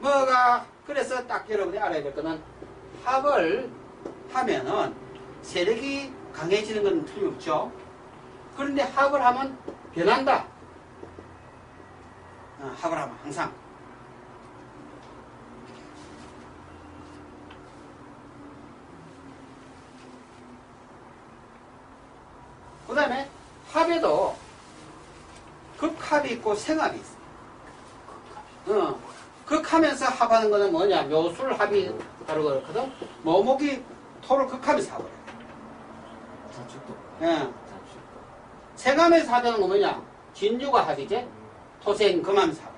뭐가 그래서 딱 여러분이 알아야 될 거는 합을 하면은 세력이 강해지는 건 틀림없죠. 그런데 합을 하면 변한다. 어, 합을 하면 항상. 그 다음에 합에도 극합이 있고 생합이 있어. 어, 극하면서 합하는 거는 뭐냐? 묘술 합이 바로 그렇거든? 모목이 토를 극하면서 합을 해. 자축도. 예. 생하면서 합하는 거 뭐냐? 진주가 합이지? 토생 금하면서 합.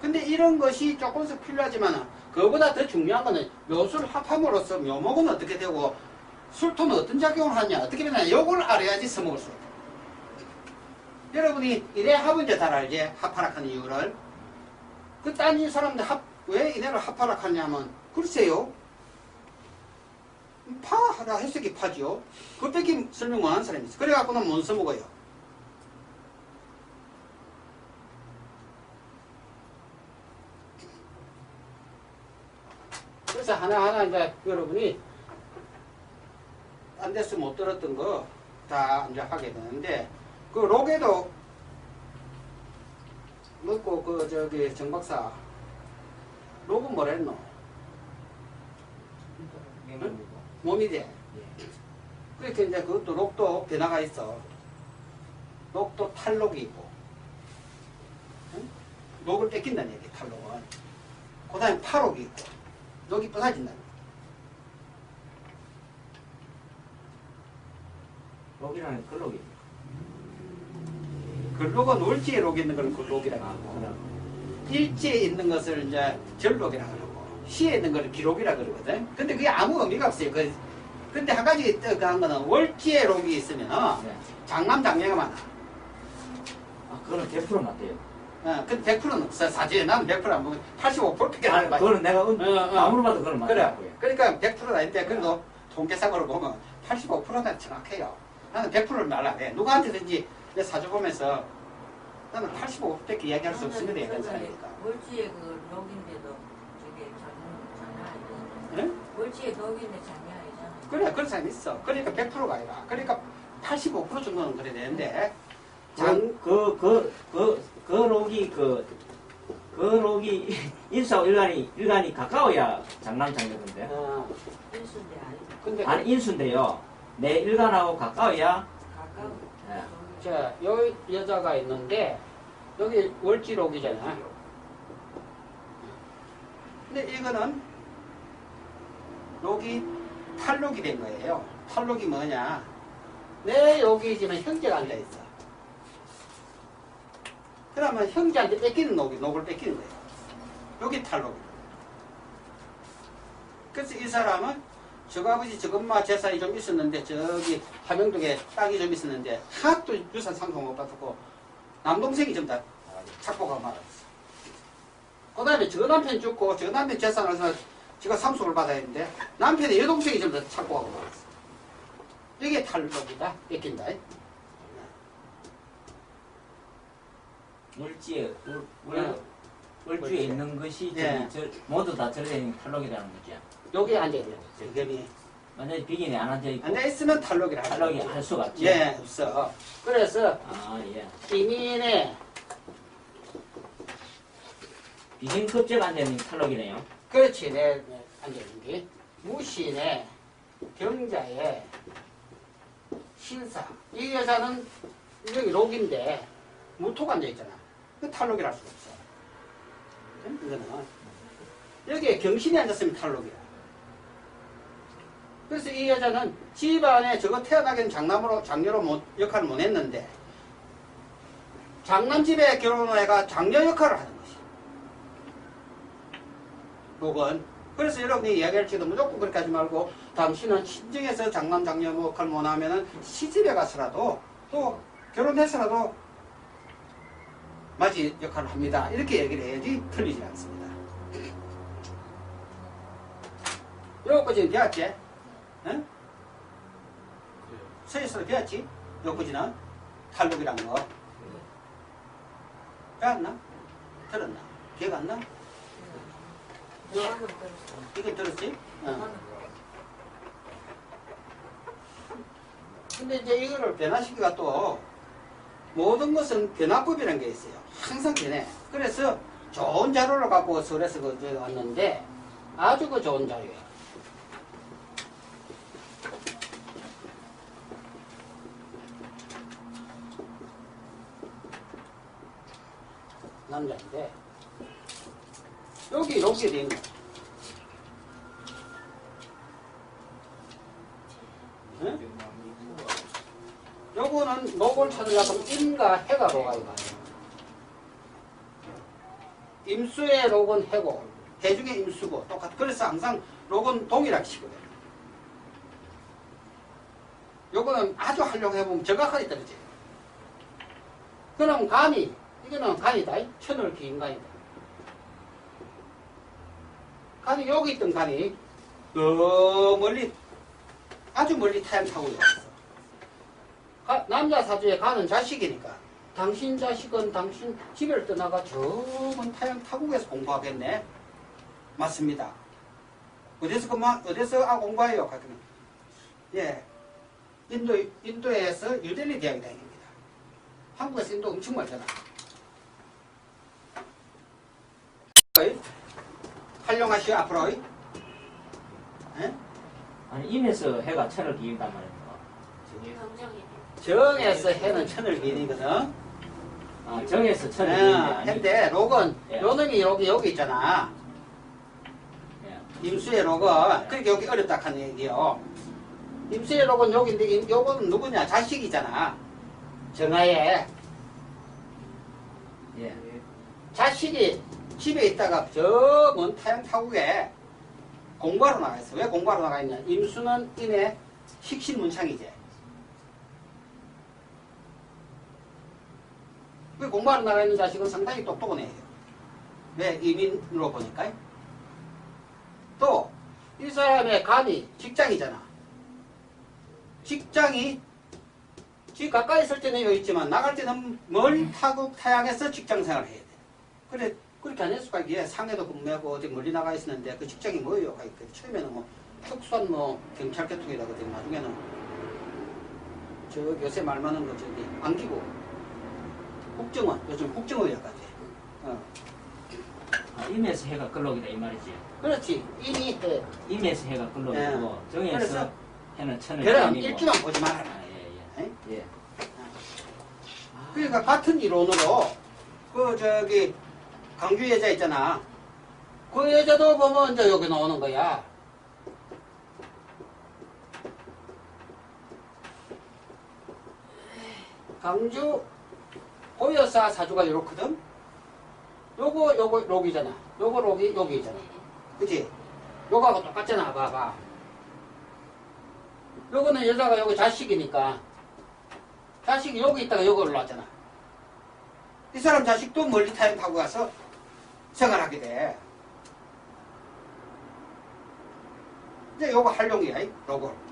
근데 이런 것이 조금씩 필요하지만 그거보다 더 중요한 거는 묘술 합함으로써 묘목은 어떻게 되고 술토는 어떤 작용을 하냐 어떻게 되냐 요걸 알아야지 써먹을 수 있다. 여러분이 이래 합은 이제 잘 알지? 합하락하는 이유를 그 딴 이 사람들 합, 왜 이래로 합하락하냐면 글쎄요. 파하라 해석이 파지요. 그밖에 설명 못하는 사람이 있어. 그래갖고는 못 써먹어요. 그래서 하나하나 이제 여러분이 안 돼서 못 들었던 거 다 이제 하게 되는데 그 로게도 먹고 그 저기 정 박사 로그 뭐라 했노? 맹물이고. 몸이 돼. 예. 그렇게 이제 그것도 록도 변화가 있어. 록도 탈록이 있고. 응? 록을 뺏긴다는 얘기, 탈록은. 그 다음에 파록이 있고. 녹이 부서진다. 록이라는 글록이. 그 록은 울지에 록이 있는 걸그 록이라고 아, 하고. 일지에 있는 것을 이제 절록이라고 그러고. 시에 있는 걸 기록이라고 그러거든. 근데 그게 아무 의미가 없어요. 그, 근데 한 가지 뜨한 거는 월지에 록이 있으면 네. 장남 장녀가 많아. 아, 그거는 100% 맞대요. 어, 근데 100%는 없어. 사실 나는 100%안 보면 85%밖에 아, 안 봐. 그거는 내가 은, 어, 어. 아무리 봐도 그건 그래. 맞다고요. 그러니까 100%는 아닌데 그래도 통계상으로 보면 85%는 정확해요. 나는 100%를 말안 해. 누구한테든지 내 사주 보면서 나는 85%밖에 이야기할 수 없으면 얘기하는 사람이니까. 월지에 그 녹인데도 저게 장난. 응? 월지에 녹인데 장난 아니잖아요. 그래, 그런 사람이 있어. 그러니까 100%가 아니라. 그러니까 85% 정도는 그래야 되는데. 장, 그, 그, 그, 그, 그 록이, 그, 그 록이 인수하고 일간이, 일간이 가까워야 장남 장녀던데. 어, 일수인데 아니 근데 아니, 인수인데요. 내 일간하고 가까워야, 가까워. 예. 자, 요 여자가 있는데, 여기 월지록이잖아. 근데 이거는, 녹이 탈록이 된 거예요. 탈록이 뭐냐. 내 여기 지금 형제가 앉아 있어. 그러면 형제한테 뺏기는 녹이, 녹을 뺏기는 거예요. 여기 탈록이다. 그래서 이 사람은 저거 아버지 저거 엄마 재산이 좀 있었는데 저기 함영동에 땅이 좀 있었는데 하나도 유산 상속 못 받았고 남동생이 좀 다 착보가 말았어. 그 다음에 저 남편 죽고 저 남편 재산을 해서 제가 상속을 받아야 했는데 남편의 여동생이 좀다 착보하고 말았어. 이게 탈록이다. 뺏긴다. 물지에, 물, 네. 물, 물주에 물지에. 있는 것이 예. 저기 저, 모두 다 절대적인 탈록이라는 거죠. 여기 앉아야 돼요. 저겸이. 완전히 비긴이 안 앉아있고, 앉아 있으면 탈록이라 하죠. 탈록이 할 수가 없지. 예, 없어. 그래서 아, 예. 시민의 비긴 급제가 앉아있는 게 탈록이네요. 그렇지, 내, 내 앉아있는 게. 무신의 경자의 신사. 이 여자는 여기 록인데 무토가 앉아있잖아. 그 탈록이라 할 수가 없어. 응? 이거는. 여기에 경신이 앉았으면 탈록이야. 그래서 이 여자는 집안에 저거 태어나기는 장남으로, 장녀로 못, 역할을 못 했는데, 장남 집에 결혼을 해가 장녀 역할을 하는 것이. 혹은 그래서 여러분이 이야기할지도 무조건 그렇게 하지 말고 당신은 친정에서 장남 장녀 뭐 역할 못하면은 시집에 가서라도 또 결혼해서라도 맞이 역할을 합니다. 이렇게 얘기를 해야지 틀리지 않습니다. 요거까지는 배웠지? 응? 서예서도 배웠지? 요거지는 탈록이란 거 배웠나? 들었나? 기억 안 나? 이게 들었지? 어. 요한은 근데 이제 이거를 변화시키가 또 모든 것은 변화법이라는 게 있어요. 항상 변해. 그래서 좋은 자료를 갖고 서울에서 그 왔는데 아주 그 좋은 자료예요. 남자인데 여기 이렇게 돼 있는 거야. 응? 요거는 녹을 찾으려면 임과 해가 이거. 임수의 록은 해고 해 중에 임수고 똑같. 그래서 항상 록은 동일하게 치거든. 요거는 아주 하려고 해보면 정확하게 떨어져요. 그럼 간이 이거는 간이다. 천을 기인 간이다. 간이 여기 있던 간이 더 멀리 아주 멀리 타양 타고 있어. 가- 남자 사주에 가는 자식이니까 당신 자식은 당신 집을 떠나가 저먼 타양 타국에서 공부하겠네. 맞습니다. 어디서 그만 어디서 아 공부해요? 가끔 예 인도 인도에서 뉴델리 대학에 다닙니다. 한국에서 인도 엄청 멀잖아. 어이? 활용하시오 앞으로. 예? 아니 임에서 해가 천을 기운단 말입니다. 경정이 정에서 해는 천을 기니거든. 아 정에서 천을 예, 기운데 아니. 근데 록은 예. 요 놈이 여기 여기 있잖아. 예. 임수의 록은 그러니까 여기 어렵다 하는 얘기요. 임수의 록은 여기인데 임- 요거는 누구냐? 자식이잖아. 정하에 예. 자식이 집에 있다가 저 먼 타양 타국에 공부하러 나가 있어. 왜 공부하러 나가 있냐? 임수는 임의 식신문창이지. 그 공부하러 나가 있는 자식은 상당히 똑똑한 애예요. 왜? 이민으로 보니까. 또, 이 사람의 감이 직장이잖아. 직장이 집 가까이 있을 때는 여기 있지만 나갈 때는 멀 타국 타양에서 직장 생활을 해야 돼. 그래 그렇게 안 했을까 이게 상해도 근무하고 어디 멀리 나가 있었는데 그 직장이 뭐예요? 하니까 처음에는 뭐 특수한 뭐 경찰 계통이다 그랬더니 나중에는 저 요새 말 많은 거 저기 안기고 국정원 요즘 국정원이야까지. 어. 아, 임에서 해가 끌러오기다 이 말이지. 그렇지 이미 해. 임에서 해가 끌러오고 예. 정에서 그래서 해는 천을 그럼 기운이고. 일주만 보지 말아라. 아, 예, 에? 예. 예. 그러니까 같은 이론으로 그 저기 강주 여자 있잖아. 그 여자도 보면 이제 여기 나오는 거야. 강주 호여사 사주가 이렇거든. 요거 요거 록이잖아. 요거 여기 있잖아. 그치? 요거하고 똑같잖아. 봐봐. 요거는 여자가 여기 자식이니까 자식이 여기 있다가 여기 올라왔잖아. 이 사람 자식도 멀리 타임 타고 가서 생활하게 돼. 이제 요거 활용이야, 이요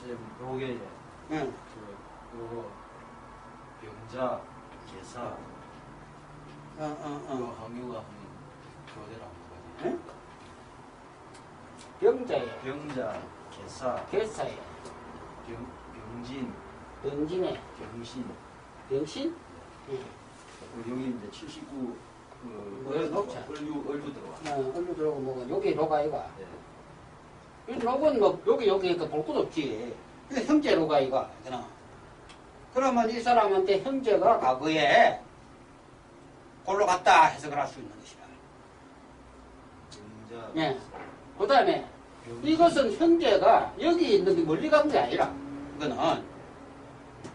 거. 선생님, 요게 응. 그 요거 병자 개사 어, 어, 어. 요 항유가 한 교대로 한 응? 병자에, 병자 개사 결사에, 병 병진 병진에, 병신 병신? 응. 그 여기 이제 79 그, 뭐야, 녹차? 얼류 얼류 들어와. 어, 얼루 들어오고 뭐고, 여기 로가 이가. 네. 이 로는 뭐, 여기, 여기, 그볼 것도 없지. 이거 형제 로 가 이가, 그나. 그러면 이 사람한테 형제가 과거에 골로 갔다 해석을 할 수 있는 것이다. 예. 그 다음에 이것은 현재가 여기 있는 게 멀리 간 게 아니라 이거는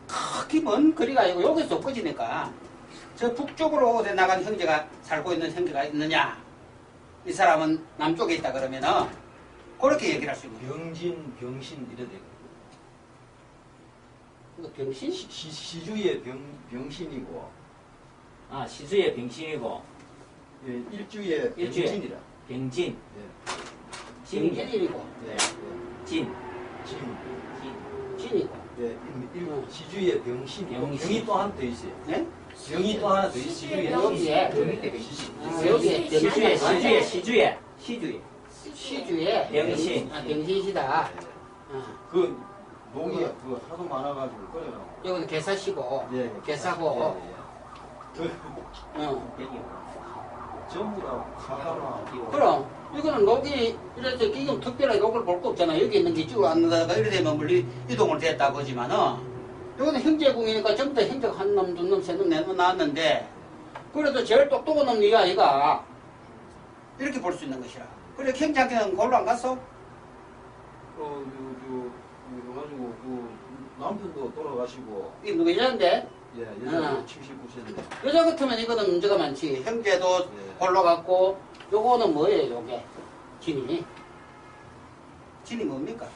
크게 먼 거리가 아니고 여기서 꺼지니까 저 북쪽으로 나간 형제가 살고 있는 형제가 있느냐 이 사람은 남쪽에 있다 그러면은 그렇게 얘기를 할수 거예요. 병진 병신 이래 되고 이거 병신? 시, 시, 시주의 병 병신이고 아 시주의 병신이고 예, 일주의 일주의. 병진이라. 병진, 예. 진이 병진이고 네. 진, 진. 진. 진이고. 예, 일, 음. 시주의 병신이고 병신. 병이 또 하나 더 있어요. 네? 병이 또 하나 더 있어요. 시주의 시주. 아, 여기에 시주에, 병신. 시주에, 시주에, 시주에. 병신. 아, 병신이다. 어. 그 농이 그 하도 많아가지고 그래요. 여기는 개사시고 예, 개사고 예, 예. 그 어. 전부 다 사과나 그럼 이거는 녹이 이래서 지금 특별하게 녹을 볼 거 없잖아. 여기 있는 게 쭉 안다가 이래 되면 물리 이동을 됐다 보지만은 이거는 형제궁이니까 전부 다 형제가 한 놈, 두 놈, 세 놈, 네놈 나왔는데 그래도 제일 똑똑한 놈 네가 아이가 이렇게 볼 수 있는 것이라. 그래 형제한테는 골로 안 갔어? 어, 그, 그, 그, 가지고 그 남편도 돌아가시고 이 누구 여자인데 예, 예전에 아. 79세인데 여자 같으면 이거는 문제가 많지. 형제도 예. 골로 갔고 요거는 뭐예요, 요게? 진이. 진이 뭡니까?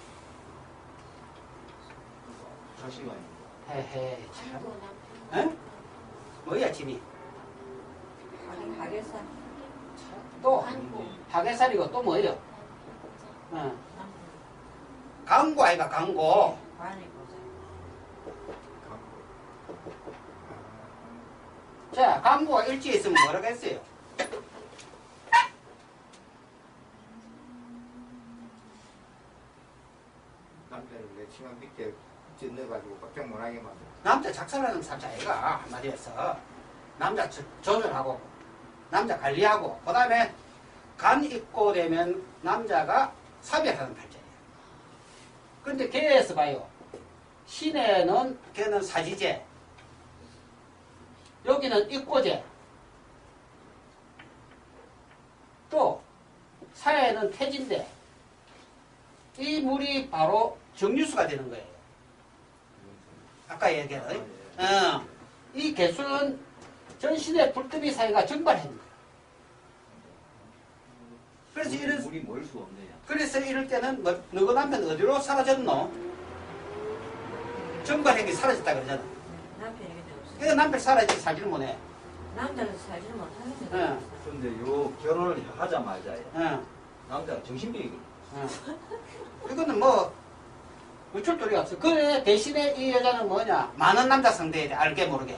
자식이 아닙니다. 헤헤, 참. 에? 뭐야, 진이? 하겠어. 또. 하계살이고 또 뭐예요? 어. 강고 아이가 보자. 자, 강고가 일지에 있으면 뭐라고 했어요? 남자를 내 치마 밑에 찢어가지고 깜짝 못하게 만들어. 남자 작살나는 삼자애가 한마디에서 남자 조- 조절하고 남자 관리하고 그 다음에 간 입고 되면 남자가 사별하는 팔자예요. 그런데 개에서 봐요. 신에는 걔는 사지제 여기는 입고제 또 사에는 태진데 이 물이 바로 정유수가 되는 거예요. 아까 얘기한 어, 이 개수는 전신의 불뜨미 사이가 증발했는 거예요. 그래서 물이, 이런 물이 모일 수 없네요. 그래서 이럴 때는 뭐, 너그 남편 어디로 사라졌노? 증발핵이 사라졌다 그러잖아. 남편이 그때 없어. 그러니까 남편 사라지지 살지를 못해. 남자는 살지를 못하는데. 응. 근데 요 결혼을 하자마자 어, 남자가 정신병이 어. 이거는 뭐 어쩔 도리가 없어. 그래 대신에 이 여자는 뭐냐? 많은 남자 상대에 돼 알게 모르게.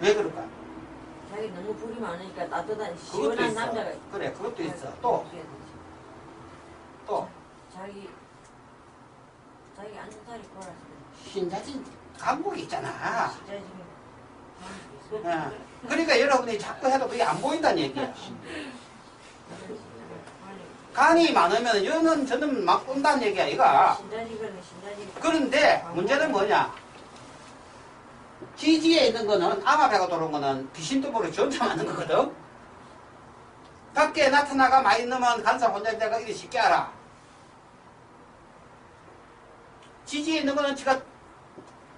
왜 그럴까? 자기 너무 불이 많으니까 따뜻한 그것도 시원한 있어. 남자가 그래 그것도 있어. 또. 또. 자기 자기 골았을 때 신자진 강국이 있잖아. 진짜 지금 예. 가만히 그러니까 여러분이 자꾸 해도 그게 안 보인다는 얘기야. 간이 많으면 여는 저는 막 온다는 얘기야. 신자지거는 신자지. 그런데 문제는 뭐냐? 지지에 있는 거는 암압해가 돌아온 거는 귀신도 모르게 전자 맞는 거거든. 밖에 나타나가 많이 넣으면 간살 혼자되가 이리 쉽게 알아. 지지에 있는 거는 지가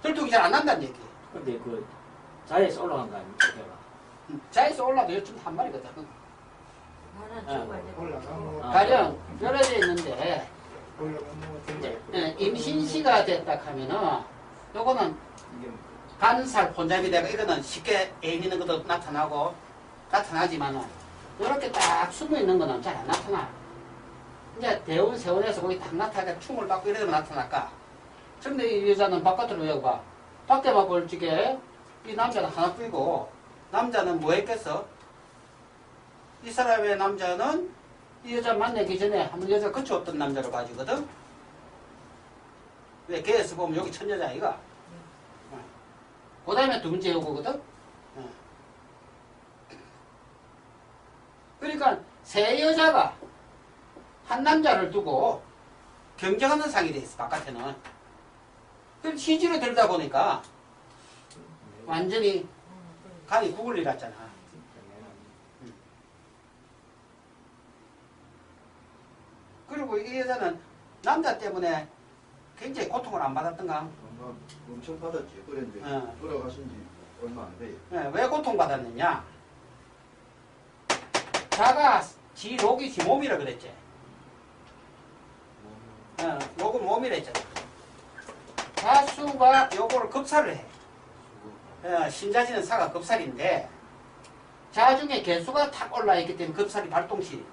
들뚝이 잘 안 난다는 얘기. 근데 그 자리에서 올라간 거 아닙니까? 음, 자에서 올라도 요즘 한 마리거든. 올라가면 아. 가령 열어져 있는데 이제 예, 임신 시가 됐다 하면은 요거는 간살 혼잡이 되고 이거는 쉽게 애인 있는 것도 나타나고 나타나지만은 이렇게 딱 숨어 있는 거는 잘 안 나타나. 이제 대운 세운에서 거기 딱 나타나게 춤을 받고 이러면 나타날까. 근데 이 여자는 바깥으로 외워봐. 밖에만 볼 적에 이 남자는 하나뿐이고 남자는 뭐 했겠어? 이 사람의 남자는 이 여자 만나기 전에 한번 여자 거쳐왔던 남자로 봐주거든. 왜 걔에서 보면 여기 천여자 아이가. 그 다음에 두 번째 요거거든? 어. 그러니까 세 여자가 한 남자를 두고 경쟁하는 상이 돼 있어, 바깥에는. 그럼 시지로 들다 보니까 완전히 간이 구글 일었잖아. 그리고 이 여자는 남자 때문에 굉장히 고통을 안 받았던가? 엄청 받았지. 그런데 어. 돌아가신 지 얼마 안 돼요. 예, 왜 고통받았느냐? 자가 지 록이 지 몸이라 그랬지. 어, 요거 몸이라 했잖아. 자수가 요거를 급살을 해. 어, 신자지는 사가 급살인데 자중에 개수가 탁 올라있기 때문에 급살이 발동시